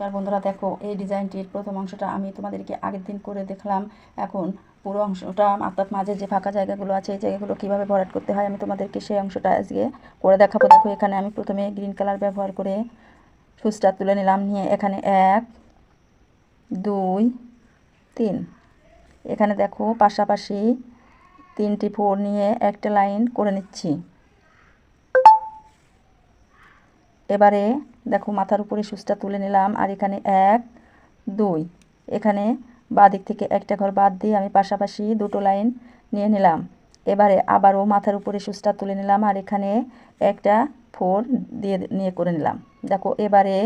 নমস্কার বন্ধুরা দেখো, এই ডিজাইনটির প্রথম অংশটা আমি তোমাদেরকে আগের দিন করে দেখলাম। এখন পুরো অংশটা অর্থাৎ মাঝে যে ফাঁকা জায়গাগুলো আছে, এই জায়গাগুলো কীভাবে ভরাট করতে হয় আমি তোমাদেরকে সেই অংশটা আজকে করে দেখাবো। দেখো, এখানে আমি প্রথমে গ্রিন কালার ব্যবহার করে সুচটা তুলে নিলাম। নিয়ে এখানে এক, দুই, তিন। এখানে দেখো, পাশাপাশি তিনটি ফোর নিয়ে একটা লাইন করে নিচ্ছি। এবারে দেখো মাথার উপরে সুচটা তুলে নিলাম, আর এখানে এক, দুই। এখানে দিক থেকে একটা ঘর বাদ দিয়ে আমি পাশাপাশি দুটো লাইন নিয়ে নিলাম। এবারে আবারও মাথার উপরে সুচটা তুলে নিলাম, আর এখানে একটা ফোর দিয়ে নিয়ে করে নিলাম। দেখো এবারে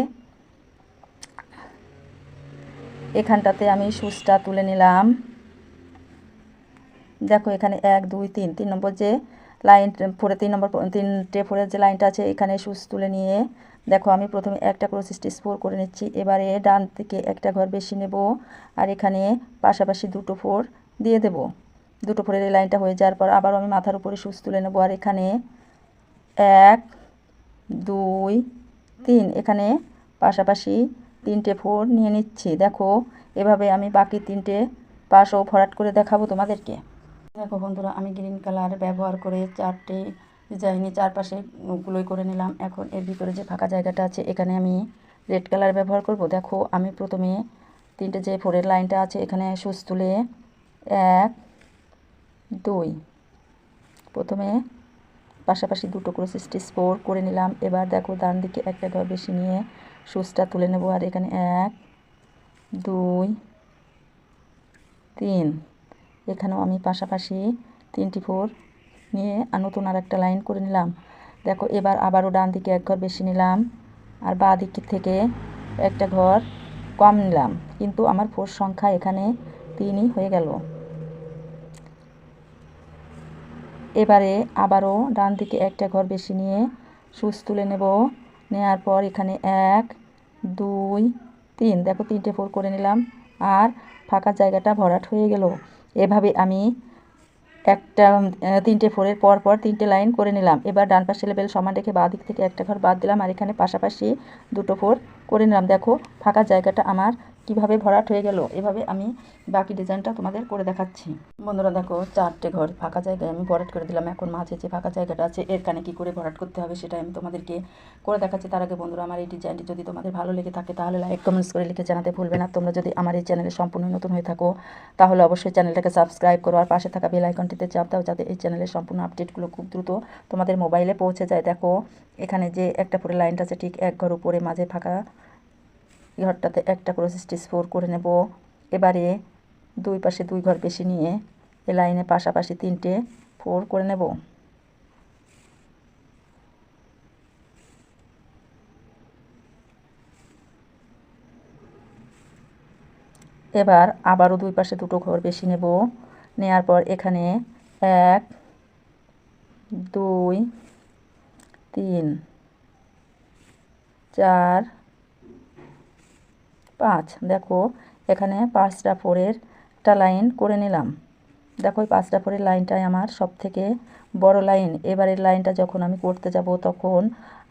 এখানটাতে আমি সুচটা তুলে নিলাম। দেখো এখানে এক, দুই, তিন তিন নম্বর যে লাইন ফোরে, তিন নম্বর তিনটে ফোরের যে লাইনটা আছে, এখানে সুচ তুলে নিয়ে, দেখো আমি প্রথমে একটা ক্রোস স্টিচ ফোর করে নিচ্ছি, এবারে ডান থেকে একটা ঘর বেশি নেব, আর এখানে পাশাপাশি দুটো ফোর দিয়ে দেব। দুটো ফোরের এই লাইনটা হয়ে যাওয়ার পর আবার আমি মাথার উপরে সুচ তুলে নেব, আর এখানে এক, দুই, তিন, এখানে পাশাপাশি তিনটে ফোর নিয়ে নিচ্ছি। দেখো, এভাবে আমি বাকি তিনটে পাশও ভরাট করে দেখাবো তোমাদেরকে। দেখো বন্ধুরা, আমি গ্রিন কালার ব্যবহার করে চারটে ডিজাইনে চারপাশে গুলোই করে নিলাম। এখন এর ভিতরে যে ফাঁকা জায়গাটা আছে, এখানে আমি রেড কালার ব্যবহার করব। দেখো, আমি প্রথমে তিনটে যে ফোরের লাইনটা আছে, এখানে সুচ তুলে এক, দুই, প্রথমে পাশাপাশি দুটো করে স্টিচ ফোর করে নিলাম। এবার দেখো, ডান দিকে একটা ঘর বেশি নিয়ে সুচটা তুলে নেব। আর এখানে এক, দুই, তিন এখানেও আমি পাশাপাশি তিনটি ফোর নিয়ে আর নতুন আর একটা লাইন করে নিলাম। দেখো, এবার আবারও ডান দিকে এক ঘর বেশি নিলাম আর বাঁ দিক থেকে একটা ঘর কম নিলাম। কিন্তু আমার ফোর সংখ্যা এখানে তিনই হয়ে গেল। এবারে আবারও ডান দিকে একটা ঘর বেশি নিয়ে সুচ তুলে নেব। নেওয়ার পর এখানে এক, দুই, তিন। দেখো, তিনটে ফোর করে নিলাম আর ফাঁকা জায়গাটা ভরাট হয়ে গেল। এভাবে আমি একটা তিনটে ফোরের পর পর তিনটে লাইন করে নিলাম। এবার ডান পাশে লেবেল সমান রেখে বাঁ দিক থেকে একটা ঘর বাদ দিলাম আর এখানে পাশাপাশি দুটো ফোর করে নিলাম। দেখো, ফাঁকা জায়গাটা আমার কীভাবে ভরাট হয়ে গেল, এভাবে আমি বাকি ডিজাইনটা তোমাদের করে দেখাচ্ছি। বন্ধুরা দেখো, চারটে ঘর ফাঁকা জায়গায় আমি ভরাট করে দিলাম। এখন মাঝে যে ফাঁকা জায়গাটা আছে, এর কানে কী করে ভরাট করতে হবে সেটা আমি তোমাদেরকে করে দেখাচ্ছি। তার আগে বন্ধুরা, আমার এই ডিজাইনটি যদি তোমাদের ভালো লেগে থাকে, তাহলে লাইক কমেন্টস করে লিখে জানাতে ভুলবে না। তোমরা যদি আমার এই চ্যানেলে সম্পূর্ণ নতুন হয়ে থাকো, তাহলে অবশ্যই চ্যানেলটাকে সাবস্ক্রাইব করো আর পাশে থাকা বেল আইকনটিতে চাপ দাও, যাতে এই চ্যানেলের সম্পূর্ণ আপডেটগুলো খুব দ্রুত তোমাদের মোবাইলে পৌঁছে যায়। দেখো, এখানে যে একটা পরে লাইনটা আছে, ঠিক এক ঘর উপরে, মাঝে ফাঁকা ঘরটাতে একটা করে স্টিচ ফোর করে নেব। এবারে দুই পাশে দুই ঘর বেশি নিয়ে এ লাইনে পাশাপাশি তিনটে ফোর করে নেব। এবার আবারও দুই পাশে দুটো ঘর বেশি নেব। নেয়ার পর এখানে এক, দুই, তিন, চার পাঁচ, দেখো, এখানে পাঁচটা ফোরের একটা লাইন করে নিলাম। দেখো, এই পাঁচটা ফোরের লাইনটাই আমার সব থেকে বড় লাইন। এবারের লাইনটা যখন আমি করতে যাব, তখন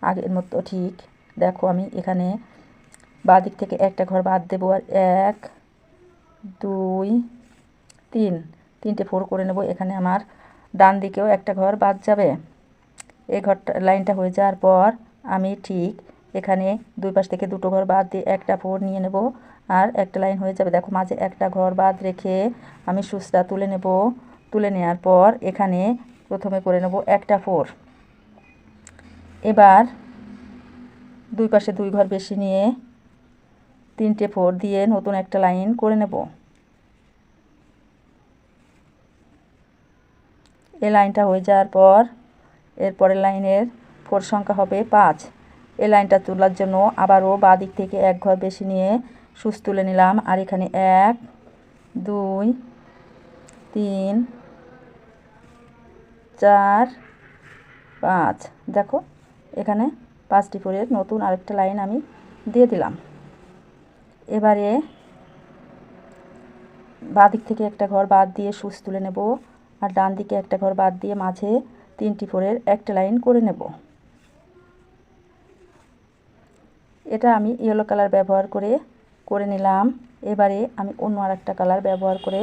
আগের মতো ঠিক, দেখো, আমি এখানে দিক থেকে একটা ঘর বাদ দেবো আর এক, দুই, তিন, তিনটে ফোর করে নেব। এখানে আমার ডান দিকেও একটা ঘর বাদ যাবে। এই ঘরটা, লাইনটা হয়ে যাওয়ার পর আমি ঠিক এখানে দুই পাশ থেকে দুটো ঘর বাদ দিয়ে একটা ফোর নিয়ে নেব আর একটা লাইন হয়ে যাবে। দেখো, মাঝে একটা ঘর বাদ রেখে আমি সুচটা তুলে নেব। তুলে নেওয়ার পর এখানে প্রথমে করে নেব একটা ফোর। এবার দুই পাশে দুই ঘর বেশি নিয়ে তিনটে ফোর দিয়ে নতুন একটা লাইন করে নেব। এই লাইনটা হয়ে যাওয়ার পর এরপরের লাইনের ফোর সংখ্যা হবে পাঁচ। এই লাইনটা তোলার জন্য আবারও বাঁ দিক থেকে এক ঘর বেশি নিয়ে সুচ তুলে নিলাম। আর এখানে এক, দুই, তিন, চার, পাঁচ। দেখো, এখানে পাঁচটি ফোরের নতুন আরেকটা লাইন আমি দিয়ে দিলাম। এবারে বাঁ দিক থেকে একটা ঘর বাদ দিয়ে সুচ তুলে নেব। আর ডান দিকে একটা ঘর বাদ দিয়ে মাঝে তিনটি ফোরের একটা লাইন করে নেব। এটা আমি ইয়েলো কালার ব্যবহার করে করে নিলাম। এবারে আমি অন্য আর একটা কালার ব্যবহার করে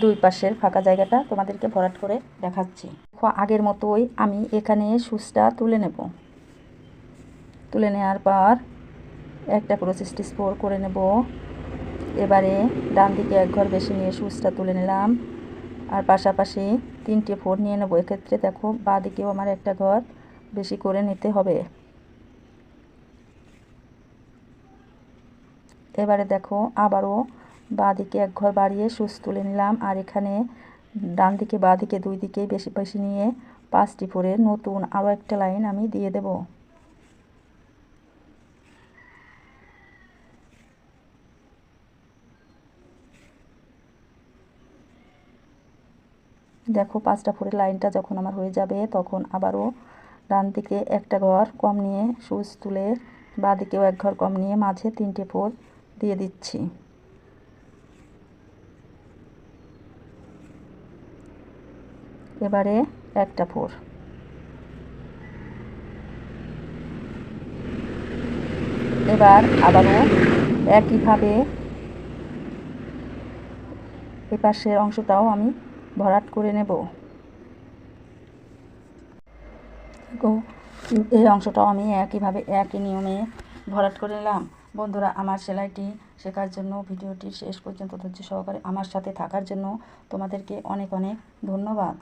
দুই পাশের ফাঁকা জায়গাটা তোমাদেরকে ভরাট করে দেখাচ্ছি। আগের মতোই আমি এখানে সুচটা তুলে নেব। তুলে নেওয়ার পর একটা ক্রোস স্টিচ ফোর করে নেব। এবারে ডান দিকে এক ঘর বেশি নিয়ে সুচটা তুলে নিলাম। আর পাশাপাশি তিনটে ফোর নিয়ে নেব। এক্ষেত্রে দেখো, বা দিকেও আমার একটা ঘর বেশি করে নিতে হবে। এবারে দেখো, আবারও বাঁ দিকে এক ঘর বাড়িয়ে সুচ তুলে নিলাম, আর এখানে ডান দিকে বাঁ দিকে দুই দিকে বেশি বেশি নিয়ে পাঁচটি ফোরের নতুন আরও একটা লাইন আমি দিয়ে দেব। দেখো, পাঁচটা ফোরের লাইনটা যখন আমার হয়ে যাবে, তখন আবারও ডান দিকে একটা ঘর কম নিয়ে সুচ তুলে বাঁ দিকেও এক ঘর কম নিয়ে মাঝে তিনটে ফোর দিয়ে দিচ্ছি। এবারে একটা ফোর এবার আবারও একইভাবে এ পাশের অংশটাও আমি ভরাট করে নেব। এই অংশটাও আমি একইভাবে একই নিয়মে ভরাট করে নিলাম। বন্ধুরা, আমার সেলাইটি শেখার জন্য, ভিডিওটি শেষ পর্যন্ত ধৈর্য সহকারে আমার সাথে থাকার জন্য তোমাদেরকে অনেক অনেক ধন্যবাদ।